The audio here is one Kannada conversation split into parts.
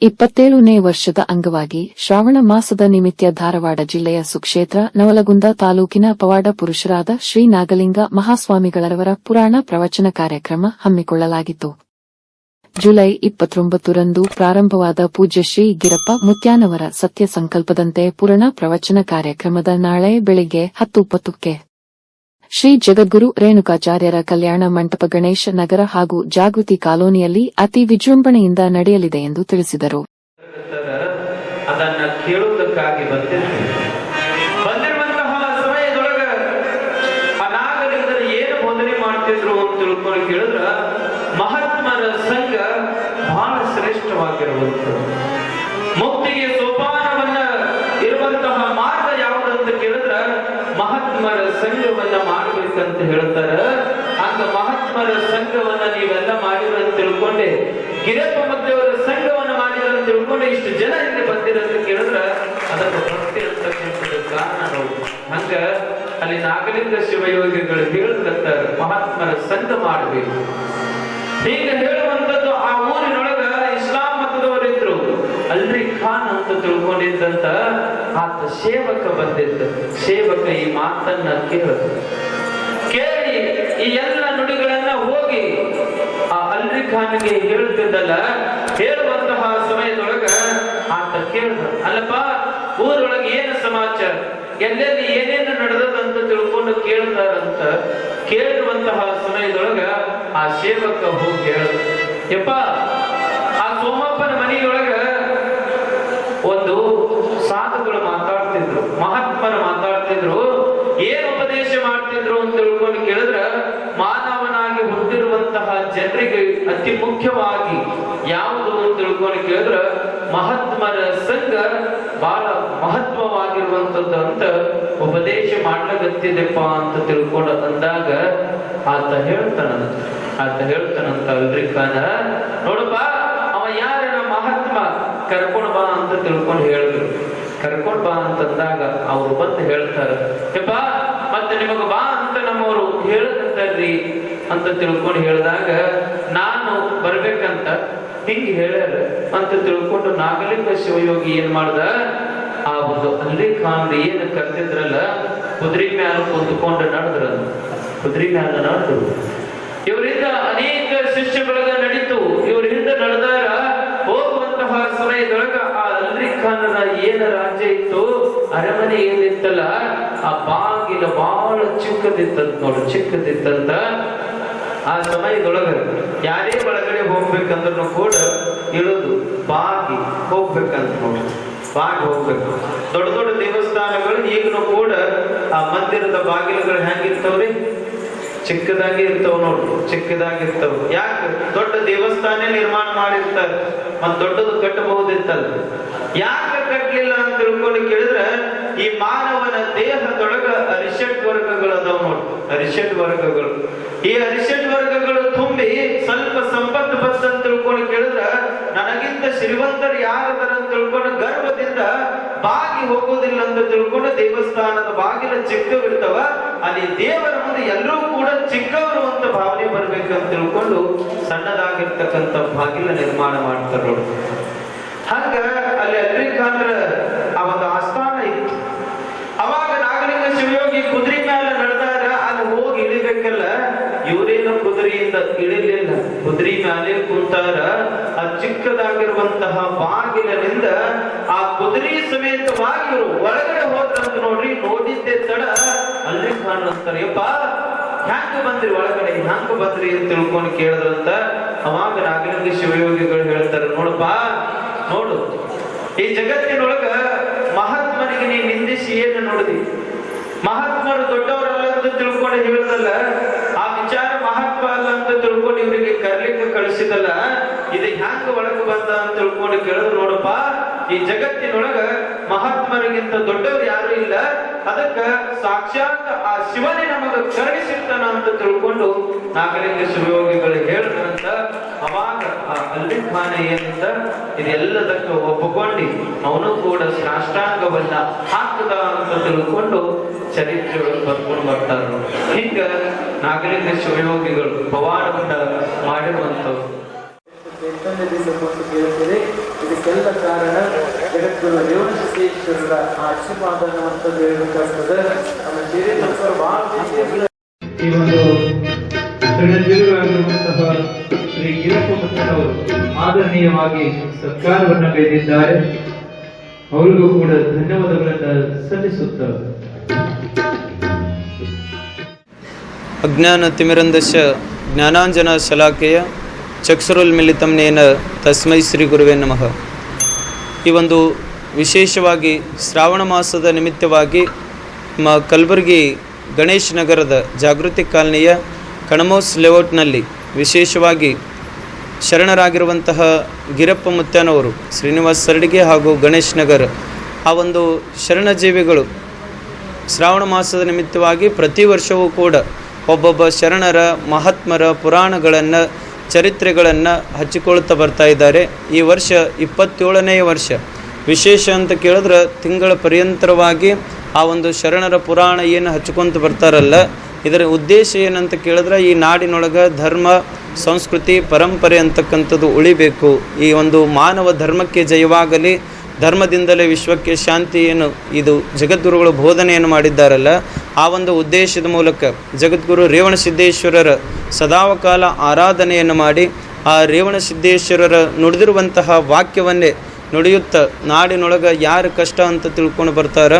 ಇಪ್ಪತ್ತೇಳನೇ ವರ್ಷದ ಅಂಗವಾಗಿ ಶ್ರಾವಣ ಮಾಸದ ನಿಮಿತ್ತ ಧಾರವಾಡ ಜಿಲ್ಲೆಯ ಸುಕ್ಷೇತ್ರ ನವಲಗುಂದ ತಾಲೂಕಿನ ಪವಾಡ ಪುರುಷರಾದ ಶ್ರೀ ನಾಗಲಿಂಗ ಮಹಾಸ್ವಾಮಿಗಳರವರ ಪುರಾಣ ಪ್ರವಚನ ಕಾರ್ಯಕ್ರಮ ಹಮ್ಮಿಕೊಳ್ಳಲಾಗಿತ್ತು. ಜುಲೈ ಇಪ್ಪತ್ತೊಂಬತ್ತರಂದು ಪ್ರಾರಂಭವಾದ ಪೂಜ್ಯ ಶ್ರೀ ಗಿರಪ್ಪ ಮುತ್ಯಾನವರ ಸತ್ಯ ಸಂಕಲ್ಪದಂತೆ ಪುರಾಣ ಪ್ರವಚನ ಕಾರ್ಯಕ್ರಮದ ನಾಳೆ ಬೆಳಿಗ್ಗೆ ಹತ್ತು ಇಪ್ಪತ್ತಕ್ಕೆ. ಶ್ರೀ ಜಗದ್ಗುರು ರೇಣುಕಾಚಾರ್ಯರ ಕಲ್ಯಾಣ ಮಂಟಪ ಗಣೇಶ ನಗರ ಹಾಗೂ ಜಾಗೃತಿ ಕಾಲೋನಿಯಲ್ಲಿ ಅತಿ ವಿಜೃಂಭಣೆಯಿಂದ ನಡೆಯಲಿದೆ ಎಂದು ತಿಳಿಸಿದರು. ಅದನ್ನು ಕೇಳುವುದಕ್ಕಾಗಿ ಬಂದಿರ್ತೀವಿ ಸಂಘವನ್ನ ಮಾಡಬೇಕಂತ ಹೇಳ್ತಾರ ಹಂಗ ಮಹಾತ್ಮರ ಸಂಘವನ್ನ ನೀವೆಲ್ಲ ಮಾಡಿದ್ರ ಅಂತ ತಿಳ್ಕೊಂಡೆ. ಗಿರಪ್ಪ ಮದ್ದೆಯವರ ಸಂಘವನ್ನ ಮಾಡಿದ ಅಂತ ತಿಳ್ಕೊಂಡೆ. ಇಷ್ಟು ಜನ ಇಲ್ಲಿ ಬಂದಿರಂತ ಕೇಳಿದ್ರ ಅದಕ್ಕೆ ಪ್ರತಿ ಕಾರಣ ನಾವು ಹಂಗ ಅಲ್ಲಿ ನಾಗಲಿಂಗ ಶಿವಯೋಗಿಗಳು ಹೇಳಿದ್ರಂತ ಮಹಾತ್ಮರ ಸಂಘ ಮಾಡಬೇಕು. ಹೀಗೆ ಹೇಳುವಂತದ್ದು ಖಾನ್ ಅಂತ ತಿಳ್ಕೊಂಡಿದ್ದಂತ ಆತ ಸೇವಕ ಬಂದಿದ್ದ. ಸೇವಕ ಈ ಮಾತನ್ನ ಕೇಳ ಕೇಳಿ ಈ ಎಲ್ಲ ನುಡಿಗಳನ್ನ ಹೋಗಿ ಆ ಅಲ್ರಿ ಖಾನ್ಗೆ ಹೇಳ್ತಿದ್ದಲ್ಲ, ಹೇಳುವಂತಹ ಸಮಯದೊಳಗ ಆತ ಕೇಳ್ದ. ಅಲ್ಲಪ್ಪ, ಊರೊಳಗೆ ಏನು ಸಮಾಚಾರ? ಎಲ್ಲೆಲ್ಲಿ ಏನೇನು ನಡೆದದಂತ ತಿಳ್ಕೊಂಡು ಕೇಳ್ತಾರಂತ ಕೇಳುವಂತಹ ಸಮಯದೊಳಗ ಆ ಸೇವಕ ಹೋಗಿ ಹೇಳ ಯಪ್ಪ ಆ ಸೋಮಪ್ಪನ ಮನೆಯೊಳಗ ಒಂದು ಸಾಧುಗಳು ಮಾತಾಡ್ತಿದ್ರು ಮಹಾತ್ಮರು ಮಾತಾಡ್ತಿದ್ರು ಏನ್ ಉಪದೇಶ ಮಾಡ್ತಿದ್ರು ಅಂತ ತಿಳ್ಕೊಂಡು ಕೇಳಿದ್ರ ಮಾನವನಾಗಿ ಹುಟ್ಟಿರುವಂತಹ ಜನರಿಗೆ ಅತಿ ಮುಖ್ಯವಾಗಿ ಯಾವುದು ಅಂತ ತಿಳ್ಕೊಂಡು ಕೇಳಿದ್ರೆ ಮಹಾತ್ಮರ ಸಂಘ ಬಹಳ ಮಹತ್ವವಾಗಿರುವಂತದ್ದು ಅಂತ ಉಪದೇಶ ಮಾಡ್ಲಗತ್ತಿದೆಪ್ಪ ಅಂತ ತಿಳ್ಕೊಂಡು ಅಂದಾಗ ಆತ ಹೇಳ್ತಾನ ಆತ ಹೇಳ್ತಾನಂತ ಅಲ್ರಿ ನೋಡಪ್ಪ, ಅವ ಯಾರ ಮಹಾತ್ಮ? ಕರ್ಕೊಂಡು ಬಾ ಅಂತ ತಿಳ್ಕೊಂಡು ಹೇಳಿದ್ರು. ಕರ್ಕೊಂಡು ಬಾ ಅಂತಂದಾಗ ಅವ್ರು ಬಂದು ಹೇಳ್ತಾರ ಮತ್ತೆ ನಿಮಗ ಬಾ ಅಂತ ನಮ್ಮವರು ಹೇಳಕತ್ತಾರ್ರಿ ಅಂತ ತಿಳ್ಕೊಂಡು ಹೇಳಿದಾಗ, ನಾನು ಬರ್ಬೇಕಂತ ಹಿಂಗೆ ಹೇಳ್ಯಾರ. ಅಂತ ತಿಳ್ಕೊಂಡು ನಾಗಲಿಂಗ ಶಿವಯೋಗಿ ಏನ್ ಮಾಡ್ದ? ಆ ಒಂದು ಅಲ್ಲಿ ಖಾನ್ ಏನ್ ಕರ್ತಿದ್ರಲ್ಲ ಕುದುರೆ ಮ್ಯಾಲ ಕುಂತ್ಕೊಂಡು ನಡೆದ್ರ ಕುದುರೆ ಮ್ಯಾಲ ನಡೆದ್ರು ಇವರಿಂದ ಅನೇಕ ಶಿಷ್ಯಗಳಿಗೆ ನಡೀತು. ಇವರಿಂದ ನಡೆದಾರ ಹೋಗುವಂತಹ ಸಮಯದೊಳಗ ಆ ಅಲ್ರಿ ಖಾನನ ಏನ ರಾಜ್ಯ ಇತ್ತು? ಅರಮನೆ ಏನಿತ್ತಲ್ಲ, ಆ ಬಾಗಿಲ ಬಹಳ ಚಿಕ್ಕದಿತ್ತಂತ ನೋಡು, ಚಿಕ್ಕದಿತ್ತಂತ. ಆ ಸಮಯದೊಳಗೆ ಯಾರೇ ಒಳಗಡೆ ಹೋಗ್ಬೇಕಂದ್ರೂ ಕೂಡ ಇಳಿದು ಬಾಗಿ ಹೋಗ್ಬೇಕಂತ ನೋಡಿ. ಬಾಗಿ ಹೋಗ್ಬೇಕು. ದೊಡ್ಡ ದೊಡ್ಡ ದೇವಸ್ಥಾನಗಳು ಈಗಲೂ ಕೂಡ ಆ ಮಂದಿರದ ಬಾಗಿಲುಗಳು ಹೆಂಗಿರ್ತವ್ರಿ ಚಿಕ್ಕದಾಗಿ ಇರ್ತಾವ ನೋಡ್ರಿ ಚಿಕ್ಕದಾಗಿ ಇರ್ತಾವ. ಯಾಕೆ? ದೊಡ್ಡ ದೇವಸ್ಥಾನ ನಿರ್ಮಾಣ ಮಾಡಿರ್ತಾರೆ. ಮತ್ ದೊಡ್ಡದು ಕಟ್ಟಬಹುದಿತ್ತಲ್ಲ ಯಾಕೆ ಕಟ್ಟಲಿಲ್ಲ ಅಂತ ತಿಳ್ಕೊಂಡು ಕೇಳಿದ್ರೆ ಈ ಮಾನವನ ದೇಹದೊಳಗ ಅರಿಷಟ್ ವರ್ಗಗಳು ಅದಾವ ನೋಡಿ. ಅರಿಷಟ್ ವರ್ಗಗಳು. ಈ ಅರಿಷಟ್ ವರ್ಗಗಳು ತುಂಬಿ ಸ್ವಲ್ಪ ಸಂಪತ್ತು ಅಂತ ತಿಳ್ಕೊಂಡು ಕೇಳಿದ್ರ, ನನಗಿಂತ ಶ್ರೀಮಂತರು ಯಾರದರ ಅಂತ ತಿಳ್ಕೊಂಡು ಗರ್ವದಿಂದ ಬಾಗಿ ಹೋಗೋದಿಲ್ಲ ಅಂತ ತಿಳ್ಕೊಂಡು ದೇವಸ್ಥಾನದ ಬಾಗಿಲ ಚಿಕ್ಕವಿರ್ತಾವ, ಅಲ್ಲಿ ದೇವರ ಮುಂದೆ ಎಲ್ಲರೂ ಕೂಡ ಚಿಕ್ಕವರು ಅಂತ ಭಾವನೆ ಬರ್ಬೇಕಂತ ತಿಳ್ಕೊಂಡು ಸಣ್ಣದಾಗಿರ್ತಕ್ಕಂಥ ಬಾಗಿಲ ನಿರ್ಮಾಣ ಮಾಡ್ತಾರೆ ನೋಡಿ. ಹಂಗ ಅಲ್ಲಿ ಅಲ್ರಿ ಆ ಒಂದು ಆಸ್ಥಾನ ಇತ್ತು. ಅವಾಗ ನಾಗಲಿಂಗ ಶಿವಯೋಗಿ ಕುದುರೆ ಮೇಲೆ ನಡೆದಾಗ ಅಲ್ಲಿ ಹೋಗಿ ಇಳಿಬೇಕಲ್ಲ ಕುದುರೆಯಿಂದ ಇಳಿಲಿಲ್ಲ ಕುದುರೆ ಮೇಲೆ ಕುಂತಾರ, ಆ ಚಿಕ್ಕದಾಗಿರುವಂತಹ ಬಾಗಿಲಿನಿಂದ ಆ ಕುದುರಿ ಸಮೇತವಾಗಿ ಇವರು ಒಳಗಡೆ ಹೋದ್ರಂತ ನೋಡ್ರಿ, ನೋಡಿದ್ದೆ ತಡ ಅಲ್ಲಿ ಕಾಣಿಸ್ತಾರೆ ಯಪ್ಪ, ಹ್ಯಾಂಗ ಬಂದ್ರಿ ಒಳಗಡೆ? ಹ್ಯಾಂಗ ಬಂದ್ರಿ ಅಂತ ತಿಳ್ಕೊಂಡು ಕೇಳಿದ್ರಂತ ಅವಾಗ ನಾಗಲಿಂಗ ಶಿವಯೋಗಿಗಳು ಹೇಳ್ತಾರೆ, ನೋಡಪ್ಪ, ನೋಡು. ಈ ಜಗತ್ತಿನೊಳಗ ಮಹಾತ್ಮನಿಗೆ ನೀ ನಿಂದಿಸಿ ಏನು ನೋಡಿದಿ? ಮಹಾತ್ಮರು ದೊಡ್ಡವರಲ್ಲ ಅಂತ ತಿಳ್ಕೊಂಡು ಹೇಳಿದಲ್ಲ ಅಲ್ಲ ಅಂತ ತಿಳ್ಕೊಂಡು ಇವರಿಗೆ ಕರ್ಲಿಕ್ಕೆ ಕಳಿಸಿದಲ್ಲ, ಇದು ಹ್ಯಾಂಗ ಒಳಗೆ ಬಂದ ಅಂತ ತಿಳ್ಕೊಂಡು ಕೇಳಿದ್ರು ನೋಡಪ್ಪ, ಈ ಜಗತ್ತಿನೊಳಗ ಮಹಾತ್ಮರಿಗಿಂತ ದೊಡ್ಡವರು ಯಾರು ಇಲ್ಲ. ಅದಕ್ಕ ಸಾಕ್ಷಾತ್ ಆ ಶಿವನೇ ನಮಗ ಕರುಣಿಸಿರ್ತಾನ ಅಂತ ತಿಳ್ಕೊಂಡು ನಾಗಲಿಂಗ ಶಿವಯೋಗಿಗಳು ಹೇಳಿದ್ರಂತ ಅವಾಗ ಆ ಅಲ್ಲಿ ಏನಂತ ಇದೆಲ್ಲದಕ್ಕೆ ಒಪ್ಪಿಕೊಂಡು ಅವನು ಕೂಡ ಸಾಷ್ಟಾಂಗವನ್ನ ಹಾಕದ ಅಂತ ತಿಳ್ಕೊಂಡು ಚರಿತ್ರೆ ಬರ್ಕೊಂಡು ಬರ್ತಾರ ಹಿಂಗ ನಾಗರಿಕ ಶಿವಯೋಗಿಗಳು ಪವಾಡವನ್ನ ಕೊಟ್ಟು ಕೇಳುತ್ತದೆ ಇದಕ್ಕೆಲ್ಲ ಕಾರಣ ಆಶೀರ್ವಾದ ಅನ್ನುವಂಥದ್ದು ಹೇಳಬೇಕಾಗ್ತದೆ ನಮ್ಮ ಬಹಳ ಈ ಒಂದು ಶ್ರೀ ಆದರಣೀಯವಾಗಿ ಸರ್ಕಾರವನ್ನು ಬೇದಿದ್ದಾರೆ ಅವರಿಗೂ ಕೂಡ ಧನ್ಯವಾದಗಳನ್ನು ಸಲ್ಲಿಸುತ್ತಾರೆ ಅಜ್ಞಾನತಿಮಿರಂದಶ ಜ್ಞಾನಾಂಜನ ಶಲಾಖೆಯ ಚಕ್ಷುರುಲ್ಮಿಲಿತಂನೇನ ತಸ್ಮೈ ಶ್ರೀ ಗುರುವೇ ನಮಃ. ಈ ಒಂದು ವಿಶೇಷವಾಗಿ ಶ್ರಾವಣ ಮಾಸದ ನಿಮಿತ್ತವಾಗಿ ನಮ್ಮ ಕಲಬುರಗಿ ಗಣೇಶ್ ನಗರದ ಜಾಗೃತಿ ಕಾಲನಿಯ ಕಣಮೋಸ್ ಲೇಔಟ್ನಲ್ಲಿ ವಿಶೇಷವಾಗಿ ಶರಣರಾಗಿರುವಂತಹ ಗಿರಪ್ಪ ಮುತ್ಯಾನವರು ಶ್ರೀನಿವಾಸ್ ಸರಡಿಗೆ ಹಾಗೂ ಗಣೇಶ್ ನಗರ್ ಆ ಒಂದು ಶರಣಜೀವಿಗಳು ಶ್ರಾವಣ ಮಾಸದ ನಿಮಿತ್ತವಾಗಿ ಪ್ರತಿ ವರ್ಷವೂ ಕೂಡ ಒಬ್ಬೊಬ್ಬ ಶರಣರ, ಮಹಾತ್ಮರ ಪುರಾಣಗಳನ್ನು, ಚರಿತ್ರೆಗಳನ್ನು ಹಚ್ಚಿಕೊಳ್ಳುತ್ತಾ ಬರ್ತಾ ಇದ್ದಾರೆ. ಈ ವರ್ಷ ಇಪ್ಪತ್ತೇಳನೆಯ ವರ್ಷ. ವಿಶೇಷ ಅಂತ ಕೇಳಿದ್ರೆ ತಿಂಗಳ ಪರ್ಯಂತರವಾಗಿ ಆ ಒಂದು ಶರಣರ ಪುರಾಣ ಏನು ಹಚ್ಕೊತ ಬರ್ತಾರಲ್ಲ, ಇದರ ಉದ್ದೇಶ ಏನಂತ ಕೇಳಿದ್ರೆ ಈ ನಾಡಿನೊಳಗೆ ಧರ್ಮ, ಸಂಸ್ಕೃತಿ, ಪರಂಪರೆ ಅಂತಕ್ಕಂಥದ್ದು ಉಳಿಬೇಕು. ಈ ಒಂದು ಮಾನವ ಧರ್ಮಕ್ಕೆ ಜಯವಾಗಲಿ ಧರ್ಮದಿಂದಲೇ ವಿಶ್ವಕ್ಕೆ ಶಾಂತಿ ಏನು, ಇದು ಜಗದ್ಗುರುಗಳು ಬೋಧನೆಯನ್ನು ಮಾಡಿದ್ದಾರಲ್ಲ, ಆ ಒಂದು ಉದ್ದೇಶದ ಮೂಲಕ ಜಗದ್ಗುರು ರೇವಣ ಸಿದ್ದೇಶ್ವರರ ಸದಾವಕಾಲ ಆರಾಧನೆಯನ್ನು ಮಾಡಿ ಆ ರೇವಣ ಸಿದ್ದೇಶ್ವರರ ನುಡಿದಿರುವಂತಹ ವಾಕ್ಯವನ್ನೇ ನುಡಿಯುತ್ತ ನಾಡಿನೊಳಗೆ ಯಾರು ಕಷ್ಟ ಅಂತ ತಿಳ್ಕೊಂಡು ಬರ್ತಾರ,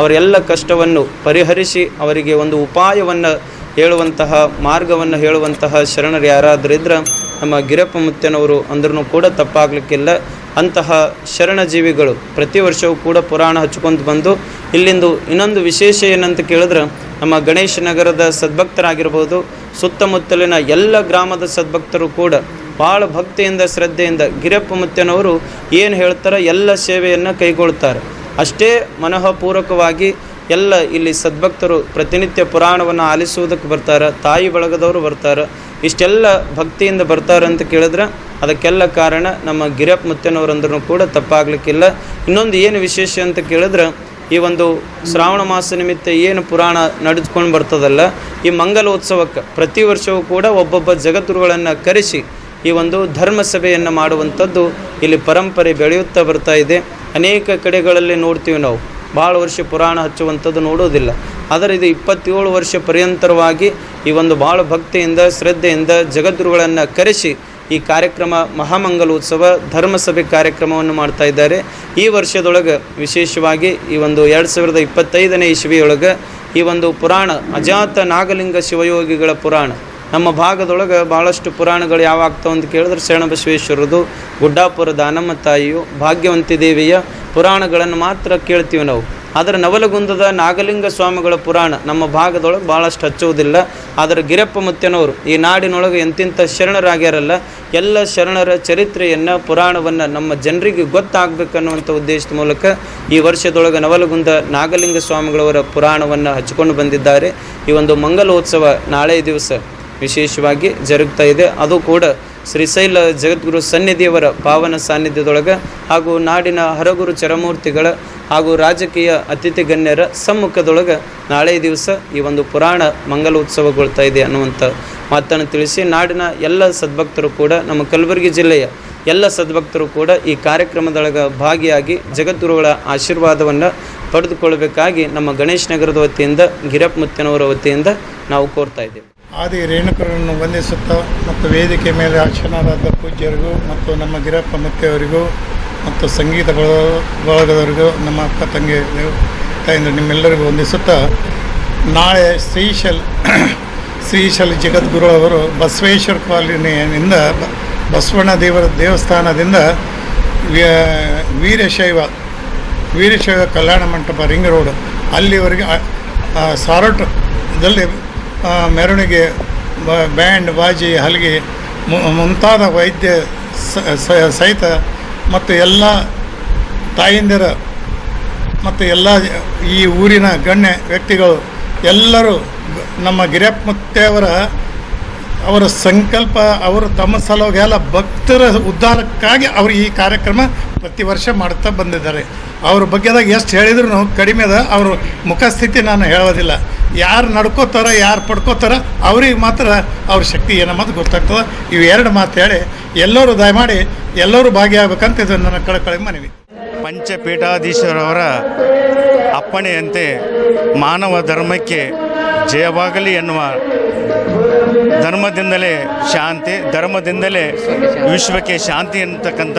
ಅವರೆಲ್ಲ ಕಷ್ಟವನ್ನು ಪರಿಹರಿಸಿ ಅವರಿಗೆ ಒಂದು ಉಪಾಯವನ್ನು ಹೇಳುವಂತಹ, ಮಾರ್ಗವನ್ನು ಹೇಳುವಂತಹ ಶರಣರು ಯಾರಾದರೂ ಇದ್ರೆ ನಮ್ಮ ಗಿರಪ್ಪ ಮುತ್ತನವರು ಅಂದ್ರೂ ಕೂಡ ತಪ್ಪಾಗಲಿಕ್ಕಿಲ್ಲ. ಅಂತಹ ಶರಣಜೀವಿಗಳು ಪ್ರತಿ ವರ್ಷವೂ ಕೂಡ ಪುರಾಣ ಹಚ್ಕೊಂತ ಬಂದು ಇಲ್ಲಿಂದು ಇನ್ನೊಂದು ವಿಶೇಷ ಏನಂತ ಕೇಳಿದ್ರೆ ನಮ್ಮ ಗಣೇಶ ನಗರದ ಸದ್ಭಕ್ತರಾಗಿರ್ಬೋದು, ಸುತ್ತಮುತ್ತಲಿನ ಎಲ್ಲ ಗ್ರಾಮದ ಸದ್ಭಕ್ತರು ಕೂಡ ಭಾಳ ಭಕ್ತಿಯಿಂದ, ಶ್ರದ್ಧೆಯಿಂದ ಗಿರಪ್ಪ ಮುತ್ತನವರು ಏನು ಹೇಳ್ತಾರೆ ಎಲ್ಲ ಸೇವೆಯನ್ನು ಕೈಗೊಳ್ತಾರೆ. ಅಷ್ಟೇ ಮನಃಪೂರ್ವಕವಾಗಿ ಎಲ್ಲ ಇಲ್ಲಿ ಸದ್ಭಕ್ತರು ಪ್ರತಿನಿತ್ಯ ಪುರಾಣವನ್ನು ಆಲಿಸುವುದಕ್ಕೆ ಬರ್ತಾರೆ, ತಾಯಿ ಬಳಗದವರು ಬರ್ತಾರೆ. ಇಷ್ಟೆಲ್ಲ ಭಕ್ತಿಯಿಂದ ಬರ್ತಾರೆ ಅಂತ ಕೇಳಿದ್ರೆ ಅದಕ್ಕೆಲ್ಲ ಕಾರಣ ನಮ್ಮ ಗಿರಪ್ಪ ಮುತ್ತನವರಂದ್ರೂ ಕೂಡ ತಪ್ಪಾಗಲಿಕ್ಕಿಲ್ಲ. ಇನ್ನೊಂದು ಏನು ವಿಶೇಷ ಅಂತ ಕೇಳಿದ್ರೆ, ಈ ಒಂದು ಶ್ರಾವಣ ಮಾಸ ನಿಮಿತ್ತ ಏನು ಪುರಾಣ ನಡೆದುಕೊಂಡು ಬರ್ತದಲ್ಲ, ಈ ಮಂಗಲೋತ್ಸವಕ್ಕೆ ಪ್ರತಿ ವರ್ಷವೂ ಕೂಡ ಒಬ್ಬೊಬ್ಬ ಜಗದ್ಗುರುಗಳನ್ನು ಕರೆಸಿ ಈ ಒಂದು ಧರ್ಮ ಸಭೆಯನ್ನು ಮಾಡುವಂಥದ್ದು ಇಲ್ಲಿ ಪರಂಪರೆ ಬೆಳೆಯುತ್ತಾ ಬರ್ತಾ ಇದೆ. ಅನೇಕ ಕಡೆಗಳಲ್ಲಿ ನೋಡ್ತೀವಿ ನಾವು. ಭಾಳ ವರ್ಷ ಪುರಾಣ ಹಚ್ಚುವಂಥದ್ದು ನೋಡೋದಿಲ್ಲ. ಆದರೆ ಇದು ಇಪ್ಪತ್ತೇಳು ವರ್ಷ ಪರ್ಯಂತರವಾಗಿ ಈ ಒಂದು ಭಾಳ ಭಕ್ತಿಯಿಂದ, ಶ್ರದ್ಧೆಯಿಂದ ಜಗದ್ಗುರುಗಳನ್ನು ಕರೆಸಿ ಈ ಕಾರ್ಯಕ್ರಮ, ಮಹಾಮಂಗಲೋತ್ಸವ, ಧರ್ಮಸಭೆ ಕಾರ್ಯಕ್ರಮವನ್ನು ಮಾಡ್ತಾ ಇದ್ದಾರೆ. ಈ ವರ್ಷದೊಳಗೆ ವಿಶೇಷವಾಗಿ ಈ ಒಂದು ಎರಡು ಸಾವಿರದ ಇಪ್ಪತ್ತೈದನೇ ಇಸ್ವಿಯೊಳಗೆ ಈ ಒಂದು ಪುರಾಣ, ಅಜಾತ ನಾಗಲಿಂಗ ಶಿವಯೋಗಿಗಳ ಪುರಾಣ ನಮ್ಮ ಭಾಗದೊಳಗೆ ಭಾಳಷ್ಟು ಪುರಾಣಗಳು ಯಾವ ಆಗ್ತಾವ ಅಂತ ಕೇಳಿದ್ರೆ ಶರಣಬಸವೇಶ್ವರದು ಗುಡ್ಡಾಪುರ ದಾನಮ್ಮ ತಾಯಿಯು ಭಾಗ್ಯವಂತಿ ದೇವಿಯ ಪುರಾಣಗಳನ್ನು ಮಾತ್ರ ಕೇಳ್ತೀವಿ ನಾವು. ಆದರೆ ನವಲಗುಂದದ ನಾಗಲಿಂಗ ಸ್ವಾಮಿಗಳ ಪುರಾಣ ನಮ್ಮ ಭಾಗದೊಳಗೆ ಭಾಳಷ್ಟು ಹಚ್ಚುವುದಿಲ್ಲ. ಆದರೆ ಗಿರಪ್ಪ ಮುತ್ತನವರು ಈ ನಾಡಿನೊಳಗೆ ಎಂತಿಂಥ ಶರಣರಾಗ್ಯಾರಲ್ಲ, ಎಲ್ಲ ಶರಣರ ಚರಿತ್ರೆಯನ್ನು, ಪುರಾಣವನ್ನು ನಮ್ಮ ಜನರಿಗೆ ಗೊತ್ತಾಗಬೇಕನ್ನುವಂಥ ಉದ್ದೇಶದ ಮೂಲಕ ಈ ವರ್ಷದೊಳಗೆ ನವಲಗುಂದ ನಾಗಲಿಂಗ ಸ್ವಾಮಿಗಳವರ ಪುರಾಣವನ್ನು ಹಚ್ಚಿಕೊಂಡು ಬಂದಿದ್ದಾರೆ. ಈ ಒಂದು ಮಂಗಲೋತ್ಸವ ನಾಳೆ ದಿವಸ ವಿಶೇಷವಾಗಿ ಜರುಗ್ತಾ ಇದೆ. ಅದು ಕೂಡ ಶ್ರೀಶೈಲ ಜಗದ್ಗುರು ಸನ್ನಿಧಿಯವರ ಪಾವನ ಸಾನ್ನಿಧ್ಯದೊಳಗೆ ಹಾಗೂ ನಾಡಿನ ಹರಗುರು ಚರಮೂರ್ತಿಗಳ ಹಾಗೂ ರಾಜಕೀಯ ಅತಿಥಿ ಗಣ್ಯರ ಸಮ್ಮುಖದೊಳಗೆ ನಾಳೆ ದಿವಸ ಈ ಒಂದು ಪುರಾಣ ಮಂಗಲೋತ್ಸವಗೊಳ್ತಾ ಇದೆ ಅನ್ನುವಂಥ ಮಾತನ್ನು ತಿಳಿಸಿ ನಾಡಿನ ಎಲ್ಲ ಸದ್ಭಕ್ತರು ಕೂಡ, ನಮ್ಮ ಕಲಬುರಗಿ ಜಿಲ್ಲೆಯ ಎಲ್ಲ ಸದ್ಭಕ್ತರು ಕೂಡ ಈ ಕಾರ್ಯಕ್ರಮದೊಳಗೆ ಭಾಗಿಯಾಗಿ ಜಗದ್ಗುರುಗಳ ಆಶೀರ್ವಾದವನ್ನು ಪಡೆದುಕೊಳ್ಳಬೇಕಾಗಿ ನಮ್ಮ ಗಣೇಶ್ ನಗರದ ವತಿಯಿಂದ ಗಿರಪ್ ಮುತ್ತನವರ ವತಿಯಿಂದ ನಾವು ಕೋರ್ತಾ ಇದ್ದೇವೆ. ಆದಿ ರೇಣುಕರನ್ನು ವಂದಿಸುತ್ತಾ ಮತ್ತು ವೇದಿಕೆ ಮೇಲೆ ಆಶನಾದ ಪೂಜ್ಯರಿಗೂ ಮತ್ತು ನಮ್ಮ ಗಿರಪ್ಪ ಮುತ್ತೆಯವರಿಗೂ ಮತ್ತು ಸಂಗೀತ ಬಳಗ, ಬಳಗದವರಿಗೂ, ನಮ್ಮ ಅಕ್ಕ ತಂಗಿ ತಾಯಿಂದ ನಿಮ್ಮೆಲ್ಲರಿಗೂ ವಂದಿಸುತ್ತಾ ನಾಳೆ ಶ್ರೀಶಲ್ ಶ್ರೀಶಲ್ ಜಗದ್ಗುರು ಅವರು ಬಸವೇಶ್ವರ ಕಾಲೋನಿಯಿಂದ ಬಸವಣ್ಣ ದೇವರ ದೇವಸ್ಥಾನದಿಂದ ವೀರಶೈವ ವೀರಶೈವ ಕಲ್ಯಾಣ ಮಂಟಪ ರಿಂಗ್ ರೋಡ್. ಅಲ್ಲಿವರೆಗೆ ಸಾರೋಟದಲ್ಲಿ ಮೆರವಣಿಗೆ ಬ್ಯಾಂಡ್, ಬಾಜಿ, ಹಲಗೆ ಮುಂತಾದ ವೈದ್ಯ ಸಹಿತ ಮತ್ತು ಎಲ್ಲ ತಾಯಂದಿರ ಮತ್ತು ಎಲ್ಲ ಈ ಊರಿನ ಗಣ್ಯ ವ್ಯಕ್ತಿಗಳು ಎಲ್ಲರೂ ನಮ್ಮ ಗಿರಿಯಪ್ಪ ಮುತ್ತೆಯವರ ಅವರ ಸಂಕಲ್ಪ, ಅವರು ತಮ್ಮ ಸಲುವಾಗೆಲ್ಲ ಭಕ್ತರ ಉದ್ಧಾರಕ್ಕಾಗಿ ಅವರು ಈ ಕಾರ್ಯಕ್ರಮ ಪ್ರತಿ ವರ್ಷ ಮಾಡ್ತಾ ಬಂದಿದ್ದಾರೆ. ಅವ್ರ ಬಗ್ಗೆದಾಗ ಎಷ್ಟು ಹೇಳಿದ್ರು ಕಡಿಮೆ ಅದ, ಅವ್ರ ಮುಖಸ್ಥಿತಿ ನಾನು ಹೇಳೋದಿಲ್ಲ. ಯಾರು ನಡ್ಕೋತಾರ, ಯಾರು ಪಡ್ಕೋತಾರ, ಅವ್ರಿಗೆ ಮಾತ್ರ ಅವ್ರ ಶಕ್ತಿ ಏನಮ್ಮದು ಗೊತ್ತಾಗ್ತದೆ. ಇವು ಎರಡು ಮಾತು ಹೇಳಿ, ಎಲ್ಲರೂ ದಯಮಾಡಿ ಎಲ್ಲರೂ ಭಾಗಿಯಾಗಬೇಕಂತ ಇದು ನನ್ನ ಕಳಕಳಿ ಮನವಿ. ಪಂಚಪೀಠಾಧೀಶರವರ ಅಪ್ಪಣೆಯಂತೆ ಮಾನವ ಧರ್ಮಕ್ಕೆ ಜಯವಾಗಲಿ ಎನ್ನುವ ಧರ್ಮದಿಂದಲೇ ಶಾಂತಿ, ಧರ್ಮದಿಂದಲೇ ವಿಶ್ವಕ್ಕೆ ಶಾಂತಿ ಅಂತಕ್ಕಂಥ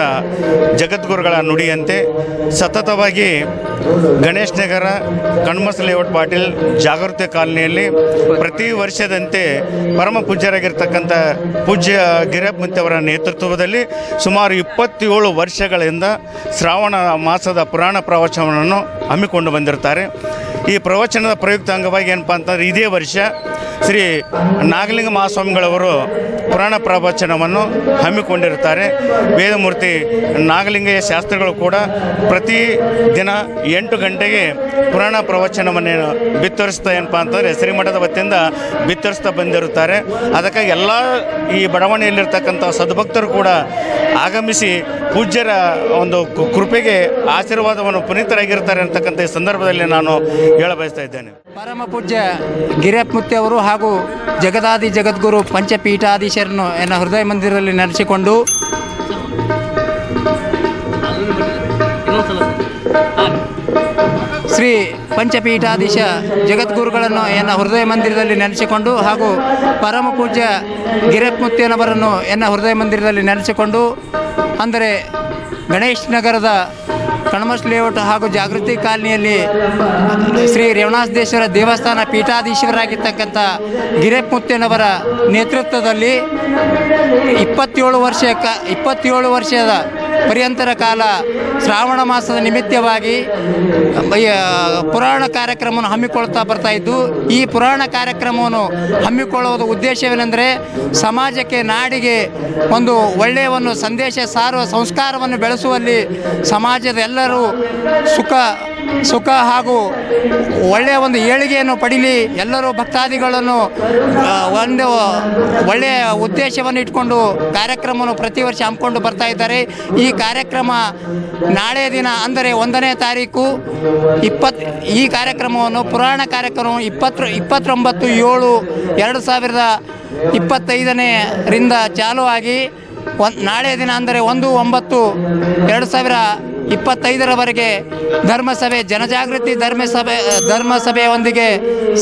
ಜಗದ್ಗುರುಗಳ ನುಡಿಯಂತೆ ಸತತವಾಗಿ ಗಣೇಶ್ ನಗರ, ಕಣ್ಮಸ್ ಲೇಔಟ್ ಪಾಟೀಲ್ ಜಾಗೃತಿ ಕಾಲನಿಯಲ್ಲಿ ಪ್ರತಿ ವರ್ಷದಂತೆ ಪರಮ ಪೂಜ್ಯರಾಗಿರ್ತಕ್ಕಂಥ ಪೂಜ್ಯ ಗಿರಪ್ಪಂತವರ ನೇತೃತ್ವದಲ್ಲಿ ಸುಮಾರು ಇಪ್ಪತ್ತೇಳು ವರ್ಷಗಳಿಂದ ಶ್ರಾವಣ ಮಾಸದ ಪುರಾಣ ಪ್ರವಚನವನ್ನು ಹಮ್ಮಿಕೊಂಡು ಬಂದಿರ್ತಾರೆ. ಈ ಪ್ರವಚನದ ಪ್ರಯುಕ್ತ ಅಂಗವಾಗಿ ಏನಪ್ಪ ಅಂತಂದರೆ ಇದೇ ವರ್ಷ ಶ್ರೀ ನಾಗಲಿಂಗ ಮಹಾಸ್ವಾಮಿಗಳವರು ಪುರಾಣ ಪ್ರವಚನವನ್ನು ಹಮ್ಮಿಕೊಂಡಿರ್ತಾರೆ ವೇದಮೂರ್ತಿ ನಾಗಲಿಂಗಯ್ಯ ಶಾಸ್ತ್ರಿಗಳು ಕೂಡ ಪ್ರತಿ ದಿನ ಎಂಟು ಗಂಟೆಗೆ ಪುರಾಣ ಪ್ರವಚನವನ್ನು ಬಿತ್ತರಿಸ್ತಾ ಏನಪ್ಪ ಅಂತಂದರೆ ಶ್ರೀಮಠದ ವತಿಯಿಂದ ಬಿತ್ತರಿಸ್ತಾ ಬಂದಿರುತ್ತಾರೆ. ಅದಕ್ಕಾಗಿ ಎಲ್ಲ ಈ ಬಡಾವಣೆಯಲ್ಲಿರ್ತಕ್ಕಂಥ ಸದ್ಭಕ್ತರು ಕೂಡ ಆಗಮಿಸಿ ಪೂಜ್ಯರ ಒಂದು ಕೃಪೆಗೆ ಆಶೀರ್ವಾದವನ್ನು ಪುನೀತರಾಗಿರ್ತಾರೆ ಅಂತಕ್ಕಂಥ ಈ ಸಂದರ್ಭದಲ್ಲಿ ನಾನು ಹೇಳ ಬಯಸ್ತಾ ಇದ್ದೇನೆ. ಪರಮ ಪೂಜ್ಯ ಗಿರಿಯಪ್ಪಮೂರ್ತಿ ಅವರು ಹಾಗೂ ಜಗದಾದಿ ಜಗದ್ಗುರು ಪಂಚಪೀಠಾಧೀಶರನ್ನು ಎನ್ನ ಹೃದಯ ಮಂದಿರದಲ್ಲಿ ನೆನೆಸಿಕೊಂಡು ಶ್ರೀ ಪಂಚಪೀಠಾಧೀಶ ಜಗದ್ಗುರುಗಳನ್ನು ಎನ್ನ ಹೃದಯ ಮಂದಿರದಲ್ಲಿ ನೆನೆಸಿಕೊಂಡು ಹಾಗೂ ಪರಮ ಪೂಜ್ಯ ಗಿರಪ್ಮುತ್ತಿಯನವರನ್ನು ಎನ್ನ ಹೃದಯ ಮಂದಿರದಲ್ಲಿ ನೆನೆಸಿಕೊಂಡು, ಅಂದರೆ ಗಣೇಶ್ ನಗರದ ಕಣಮಸ್ ಲೇಔಟ್ ಹಾಗೂ ಜಾಗೃತಿ ಕಾಲನಿಯಲ್ಲಿ ಶ್ರೀ ರೇವಣಾಸದೇಶ್ವರ ದೇವಸ್ಥಾನ ಪೀಠಾಧೀಶರಾಗಿರ್ತಕ್ಕಂಥ ಮುತ್ತೇನವರ ನೇತೃತ್ವದಲ್ಲಿ ಇಪ್ಪತ್ತೇಳು ವರ್ಷ ಇಪ್ಪತ್ತೇಳು ವರ್ಷದ ಪರ್ಯಂತರ ಕಾಲ ಶ್ರಾವಣ ಮಾಸದ ನಿಮಿತ್ತವಾಗಿ ಪುರಾಣ ಕಾರ್ಯಕ್ರಮವನ್ನು ಹಮ್ಮಿಕೊಳ್ತಾ ಬರ್ತಾ ಇದ್ದು, ಈ ಪುರಾಣ ಕಾರ್ಯಕ್ರಮವನ್ನು ಹಮ್ಮಿಕೊಳ್ಳುವುದು ಉದ್ದೇಶವೇನೆಂದರೆ ಸಮಾಜಕ್ಕೆ ನಾಡಿಗೆ ಒಂದು ಒಳ್ಳೆಯ ಒಂದು ಸಂದೇಶ ಸಾರುವ ಸಂಸ್ಕಾರವನ್ನು ಬೆಳೆಸುವಲ್ಲಿ ಸಮಾಜದ ಎಲ್ಲರೂ ಸುಖ ಸುಖ ಹಾಗೂ ಒಳ್ಳೆಯ ಒಂದು ಏಳಿಗೆಯನ್ನು ಪಡೀಲಿ ಎಲ್ಲರೂ ಭಕ್ತಾದಿಗಳನ್ನು ಒಂದು ಒಳ್ಳೆಯ ಉದ್ದೇಶವನ್ನು ಇಟ್ಕೊಂಡು ಕಾರ್ಯಕ್ರಮವನ್ನು ಪ್ರತಿ ವರ್ಷ ಹಮ್ಮಿಕೊಂಡು ಬರ್ತಾ ಇದ್ದಾರೆ. ಈ ಕಾರ್ಯಕ್ರಮ ನಾಳೆ ದಿನ ಅಂದರೆ ಒಂದನೇ ತಾರೀಕು ಇಪ್ಪತ್ತು ಈ ಕಾರ್ಯಕ್ರಮವನ್ನು ಪುರಾಣ ಕಾರ್ಯಕ್ರಮ ಇಪ್ಪತ್ತು, ಇಪ್ಪತ್ತೊಂಬತ್ತು ಏಳು ಎರಡು ಸಾವಿರದ ಇಪ್ಪತ್ತೈದನೆಯರಿಂದ ಚಾಲು ಆಗಿ ಒಂದು ನಾಳೆ ದಿನ ಅಂದರೆ ಒಂದು ಒಂಬತ್ತು ಎರಡು ಸಾವಿರ ಇಪ್ಪತ್ತೈದರವರೆಗೆ ಧರ್ಮಸಭೆ, ಜನಜಾಗೃತಿ ಧರ್ಮಸಭೆ ಧರ್ಮಸಭೆಯೊಂದಿಗೆ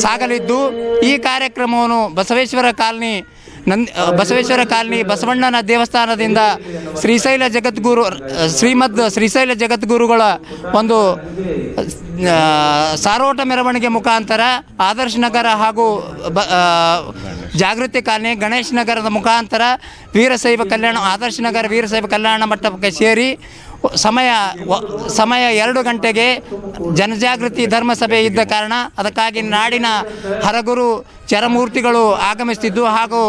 ಸಾಗಲಿದ್ದು, ಈ ಕಾರ್ಯಕ್ರಮವನ್ನು ಬಸವೇಶ್ವರ ಕಾಲನಿ ನಂದ್ ಬಸವೇಶ್ವರ ಕಾಲನಿ ಬಸವಣ್ಣನ ದೇವಸ್ಥಾನದಿಂದ ಶ್ರೀಶೈಲ ಜಗದ್ಗುರು ಶ್ರೀಮದ್ ಶ್ರೀಶೈಲ ಜಗದ್ಗುರುಗಳ ಒಂದು ಸಾರೋಟ ಮೆರವಣಿಗೆ ಮುಖಾಂತರ ಆದರ್ಶ ನಗರ ಹಾಗೂ ಬ ಜಾಗೃತಿ ಕಾಲನಿ, ಗಣೇಶ್ ನಗರದ ಮುಖಾಂತರ ವೀರಶೈವ ಕಲ್ಯಾಣ, ಆದರ್ಶ ನಗರ ವೀರಶೈವ ಕಲ್ಯಾಣ ಮಟ್ಟಕ್ಕೆ ಸೇರಿ ಸಮಯ ಸಮಯ ಎರಡು ಗಂಟೆಗೆ ಜನಜಾಗೃತಿ ಧರ್ಮಸಭೆ ಇದ್ದ ಕಾರಣ ಅದಕ್ಕಾಗಿ ನಾಡಿನ ಹರಗುರು ಚರಮೂರ್ತಿಗಳು ಆಗಮಿಸ್ತಿದ್ದು ಹಾಗೂ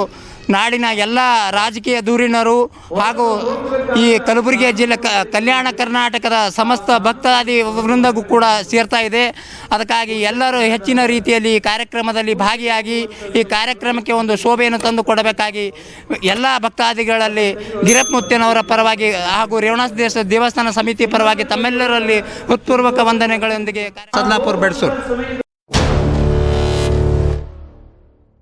ನಾಡಿನ ಎಲ್ಲ ರಾಜಕೀಯ ದೂರಿನರು ಹಾಗೂ ಈ ಕಲಬುರಗಿ ಜಿಲ್ಲೆ ಕಲ್ಯಾಣ ಕರ್ನಾಟಕದ ಸಮಸ್ತ ಭಕ್ತಾದಿ ವೃಂದಗೂ ಕೂಡ ಸೇರ್ತಾ ಇದೆ. ಅದಕ್ಕಾಗಿ ಎಲ್ಲರೂ ಹೆಚ್ಚಿನ ರೀತಿಯಲ್ಲಿ ಈ ಕಾರ್ಯಕ್ರಮದಲ್ಲಿ ಭಾಗಿಯಾಗಿ ಈ ಕಾರ್ಯಕ್ರಮಕ್ಕೆ ಒಂದು ಶೋಭೆಯನ್ನು ತಂದು ಕೊಡಬೇಕಾಗಿ ಎಲ್ಲ ಭಕ್ತಾದಿಗಳಲ್ಲಿ ಗಿರಪ್ಮುತ್ತನವರ ಪರವಾಗಿ ಹಾಗೂ ರೇವಣಾಸ ದೇಶ ದೇವಸ್ಥಾನ ಸಮಿತಿ ಪರವಾಗಿ ತಮ್ಮೆಲ್ಲರಲ್ಲಿ ಹೃತ್ಪೂರ್ವಕ ವಂದನೆಗಳೊಂದಿಗೆ ಸದ್ಲಾಪುರ್ ಬೆಡ್ಸೂರು.